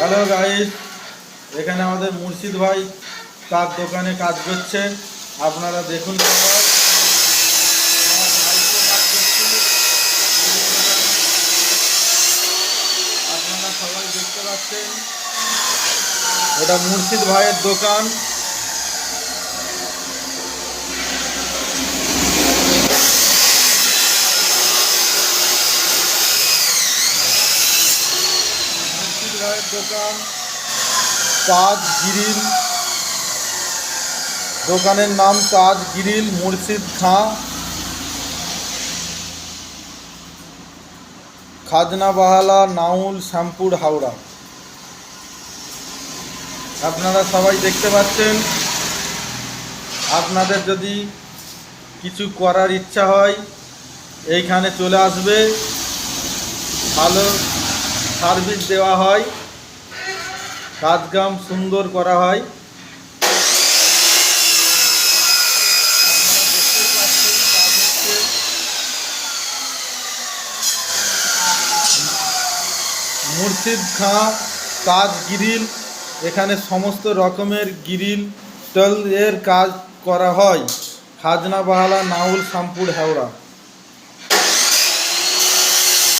Hello guys এখানে আমাদের মুর্শিদ ভাই তার দোকানে কাজ করছে। আপনারা দেখুন। আপনারা সবাই দেখতে পাচ্ছেন। এটা মুর্শিদ ভাইয়ের দোকান। মুর্শিদ দোকান তাজ গিরিল। দোকানের নাম তাজ গিরিল মুর্শিদ খাঁ। খাজনা বাহালা, নাউল, শ্যামপুর, হাওড়া। আপনারা সবাই দেখতে পাচ্ছেন, আপনাদের যদি কিছু করার ইচ্ছা হয়, এইখানে চলে আসবে। ভালো সার্ভিস দেওয়া হয়। কাজকাম সুন্দর করা হয়। মুর্শিদ খাঁ কাজ গিরিল, এখানে সমস্ত রকমের গিরিল টল এর কাজ করা হয়। খাজনা বাহালা, নাউল শামপুর হাওড়া।